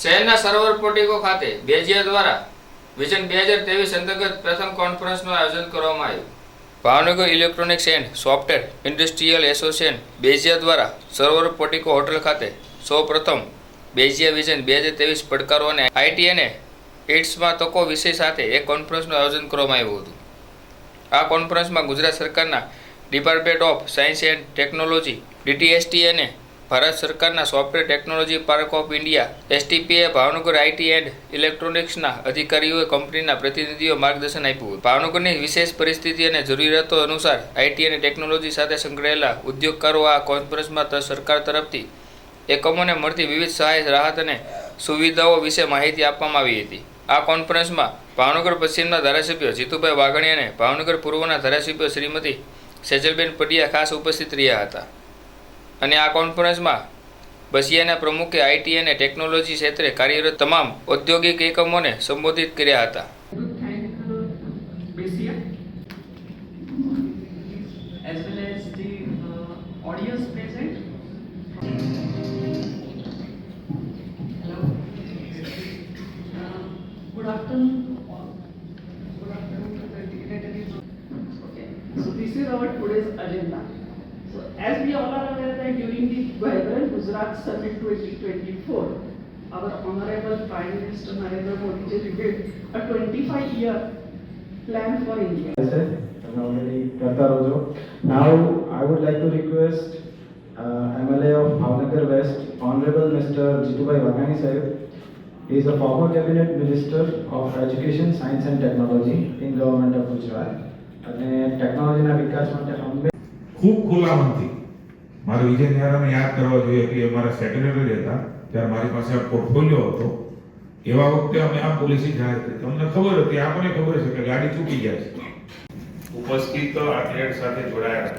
શહેરના સરોવર પોટીકો ખાતે બેજિયા દ્વારા વિઝન બે હજાર ત્રેવીસ અંતર્ગત પ્રથમ કોન્ફરન્સનું આયોજન કરવામાં આવ્યું. Bhavnagar electronics and software industrial association BESIA દ્વારા સરોવર પોટીકો હોટલ ખાતે સૌ પ્રથમ બેઝિયા વિઝન બે હજાર ત્રેવીસ પડકારો અને આઈટી અને એડ્સમાં તકો વિષય સાથે એક કોન્ફરન્સનું આયોજન કરવામાં આવ્યું હતું. આ કોન્ફરન્સમાં ગુજરાત સરકારના department of science and technology, DTST અને ભારત સરકારના software technology park of India, STPA, Bhavnagar IT and ઇલેક્ટ્રોનિક્સના અધિકારીઓએ કંપનીના પ્રતિનિધિઓ માર્ગદર્શન આપ્યું ભાવનગરની વિશેષ પરિસ્થિતિ અને જરૂરિયાતો અનુસાર આઈટી અને ટેકનોલોજી સાથે સંકળાયેલા ઉદ્યોગકારો આ કોન્ફરન્સમાં સરકાર તરફથી એકમોને મળતી વિવિધ સહાય, રાહત અને સુવિધાઓ વિશે માહિતી આપવામાં આવી હતી. આ કોન્ફરન્સમાં ભાવનગર પશ્ચિમના ધારાસભ્ય જીતુભાઈ વાઘણી અને ભાવનગર પૂર્વના ધારાસભ્ય શ્રીમતી સેજલબેન પડિયા ખાસ ઉપસ્થિત રહ્યા હતા. અને આ કોન્ફરન્સમાં બસિયાના પ્રમુખે આઈટી અને ટેકનોલોજી ક્ષેત્રે કાર્યરત તમામ ઔદ્યોગિક એકમોને સંબોધિત કર્યા હતા uh, uh. Uh, Good afternoon. Good afternoon. Okay, so this is our today's agenda. So as we all are aware that during the Vibrant Gujarat Summit 2024, our Honorable Prime Minister Narendra Modi ji revealed a 25-year plan for India. Already કરતા રહો છો now I would like to request MLA of Bhavnagar west honourable mister Jitubhai is a former cabinet minister of education science and technology in government of Gujarat. અને ટેકનોલોજીના વિકાસ માટે હંમેશા ખૂબ ખુલ્લા મનથી. મારે વિજય નેહરાને યાદ કરવા જોઈએ કે એ મારા સેક્રેટરી હતા, ત્યારે મારી પાસે આ પોર્ટફોલિયો હતો. એવા વખતે અમે આ પોલિસી જાહેર કરી. તમને ખબર હતી, આપણને ખબર છે કે ગાડી ચૂકી જાય છે. ઉપસ્થિત ટ્રેડ સાથે જોડાયા.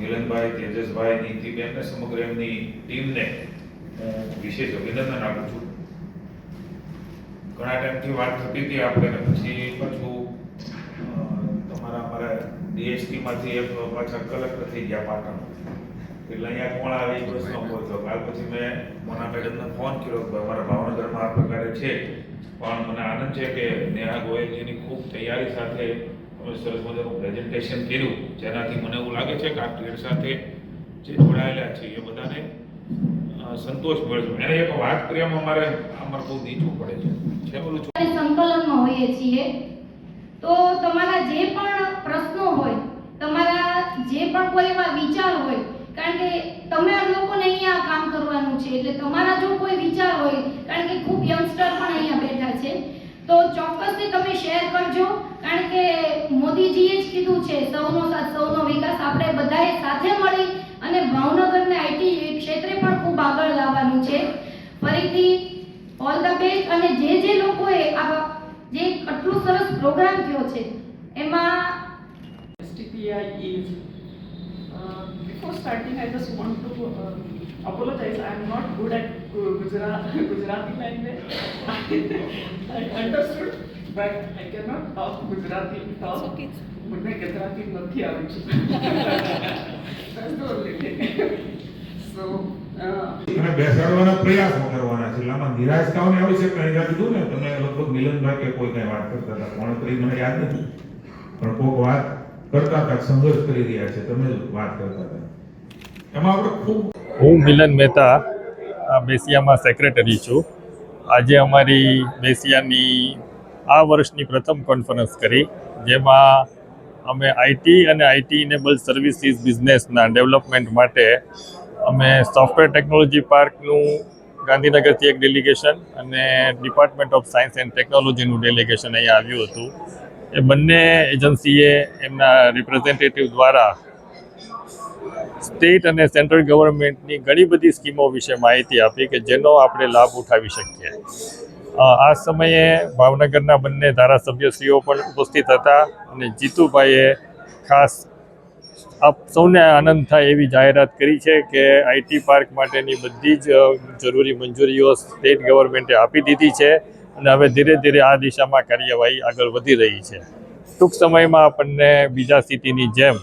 મિલનભાઈ, તેજસભાઈ, નીતિબેન ને સમગ્ર એમની ટીમને હું વિશેષ અભિનંદન આપું છું. ઘણા ટાઈમથી વાત થતી હતી આપણે પછી પાછું અમારા ડીએસટી માંથી એક પાછા કલેક્ટર થઈ ગયા પાટણ. એટલે અહીંયા કોણ આવે એ પ્રશ્ન ઊભો થયો કાલ પછી. મેં મોના મેડમને ફોન કર્યો કે અમારા ભાવનગરમાં આ પ્રકારે છે. પણ મને આનંદ છે કે નેહા ગોયલજીની ખૂબ તૈયારી સાથે અમે સરસ મજાનું પ્રેઝન્ટેશન કર્યું. જેનાથી મને એવું લાગે છે કે આ ટ્રેડ સાથે જે જોડાયેલા છે એ બધાને સંતોષ મળે છે. એને એક વાત કરી અમારે અમારે બહુ નીચું પડે છે. સંકલનમાં હોઈએ છીએ. તો તમારા જે પણ પ્રશ્નો હોય, તમારા જે પણ કોઈ એવા વિચાર હોય, કારણ કે તમે લોકોને અહીંયા કામ કરવાનું છે, એટલે તમારા જો કોઈ વિચાર હોય, કારણ કે ખૂબ યંગસ્ટર પણ અહીંયા બેઠા છે, તો ચોક્કસથી તમે શેર કરજો, કારણ કે મોદીજીએ જ કીધું છે, સૌનો સાથ, સૌનો વિકાસ આપણે બધાએ સાથે મળી અને ભાવનગરને આઈટી ક્ષેત્રે પણ ખૂબ આગળ લાવવાનું છે. ફરીથી ઓલ ધ બેસ્ટ અને જે જે લોકોએ આ જે આટલું સરસ પ્રોગ્રામ થયો છે એમાં STPI is, uh, before starting, I just want to uh, apologize. I am not good at uh, Gujarat, Gujarati language. I understood, but I cannot talk Gujarati talk all. મને ગુજરાતી નથી આવી છે That's અને બેસાડવાના પ્રયાસો કરવાના છે. આમાં નિરાશતાઓની આવશ્યકતા નહીં ત્યાં કીધું ને તમે લગભગ મિલનભાઈ કે કોઈ કઈ વાત કરતા હતા. કોણ કરી મને યાદ નથી. પણ કોઈક વાત કરતા હતા, સંઘર્ષ કરી રહ્યા છે. તમે વાત કરતા હતા. એમાં આપણે ખૂબ હું મિલન મહેતા બેસિયામાં સેક્રેટરી છું. આજે અમારી બેસિયાની આ વર્ષની પ્રથમ કોન્ફરન્સ કરી, જેમાં અમે આઈટી અને આઈટી ઇનેબલ સર્વિસીસ બિઝનેસના ડેવલપમેન્ટ માટે અમે સોફ્ટવેર ટેકનોલોજી પાર્કનું ગાંધીનગરથી એક ડેલિગેશન અને ડિપાર્ટમેન્ટ ઓફ સાયન્સ એન્ડ ટેકનોલોજીનું ડેલિગેશન અહીંયા આવ્યું હતું. એ બંને એજન્સીએ એમના રિપ્રેઝેન્ટેટિવ દ્વારા સ્ટેટ અને સેન્ટ્રલ ગવર્મેન્ટની ઘણી બધી સ્કીમો વિશે માહિતી આપી કે જેનો આપણે લાભ ઉઠાવી શકીએ. આ સમયે ભાવનગરના બંને ધારાસભ્યશ્રીઓ પણ ઉપસ્થિત હતા અને જીતુભાઈએ ખાસ આપ સૌને આનંદ થાય એવી જાહેરાત કરી છે કે આઈટી પાર્ક માટેની બધી જ જરૂરી મંજૂરીઓ સ્ટેટ ગવર્મેન્ટે આપી દીધી છે અને હવે ધીરે ધીરે આ દિશામાં કાર્યવાહી આગળ વધી રહી છે. ટૂંક સમયમાં આપણને બીજા સિટીની જેમ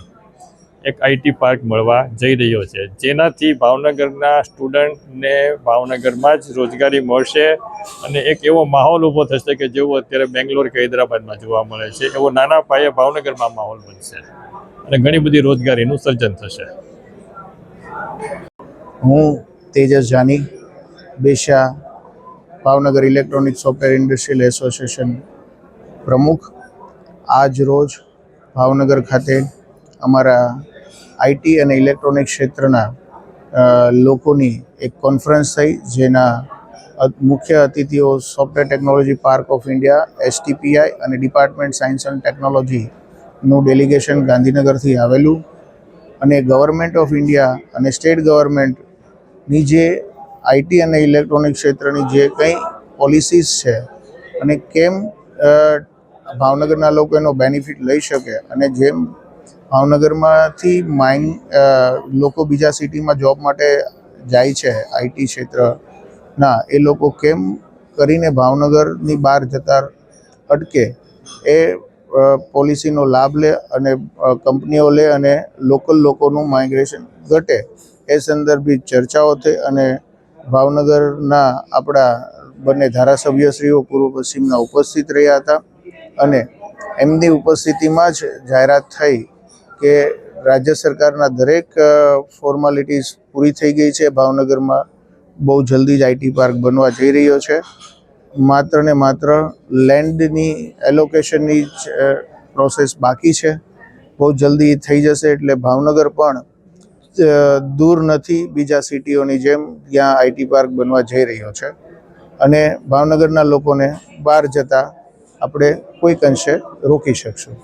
એક આઈટી પાર્ક મળવા જઈ રહ્યો છે. જેનાથી ભાવનગરના સ્ટુડન્ટને ભાવનગરમાં જ રોજગારી મળશે અને એક એવો માહોલ ઊભો થશે કે જેવો અત્યારે બેંગ્લોર કે હૈદરાબાદમાં જોવા મળે છે. એવો નાના પાયે ભાવનગરમાં માહોલ બનશે. અને ઘણી બધી રોજગારીનું સર્જન થશે. હું Tejas Jani, BESIA Bhavnagar electronic software industrial association પ્રમુખ. આજ રોજ ભાવનગર ખાતે અમારા આઈટી અને ઇલેક્ટ્રોનિક ક્ષેત્રના લોકોની એક કોન્ફરન્સ થઈ, જેના મુખ્ય અતિથિઓ software technology park of India STPI અને ડિપાર્ટમેન્ટ સાયન્સ એન્ડ ટેકનોલોજીનું ડેલિગેશન ગાંધીનગરથી આવેલું અને ગવર્મેન્ટ ઓફ ઇન્ડિયા અને સ્ટેટ ગવર્મેન્ટની જે આઈટી અને ઇલેક્ટ્રોનિક ક્ષેત્રની જે કંઈ પોલિસીસ છે અને કેમ ભાવનગરના લોકો એનો બેનિફિટ લઈ શકે અને જેમ ભાવનગરમાંથી માઇન લોકો બીજા સિટીમાં જોબ માટે જાય છે આઈટી ક્ષેત્રના, એ લોકો કેમ કરીને ભાવનગરની બહાર જતા અટકે, એ પોલિસીનો લાભ લે અને કંપનીઓ લે અને લોકલ લોકોનું માઇગ્રેશન ઘટે એ સંદર્ભે ચર્ચાઓ થઈ અને ભાવનગરના આપણા બંને ધારાસભ્યશ્રીઓ પૂર્વ પશ્ચિમના ઉપસ્થિત રહ્યા હતા અને એમની ઉપસ્થિતિમાં જ જાહેરાત થઈ કે રાજ્ય સરકારના દરેક ફોર્માલિટીઝ પૂરી થઈ ગઈ છે. ભાવનગરમાં બહુ જલ્દી જ આઈટી પાર્ક બનવા જઈ રહ્યો છે. માત્ર ને માત્ર લેન્ડની એલોકેશનની જ પ્રોસેસ બાકી છે. બહુ જલ્દી થઈ જશે એટલે ભાવનગર પણ દૂર નથી બીજા સિટીઓની જેમ ત્યાં આઈટી પાર્ક બનવા જઈ રહ્યો છે. અને ભાવનગરના લોકોને બહાર જતાં આપણે કોઈક અંશે રોકી શકશું.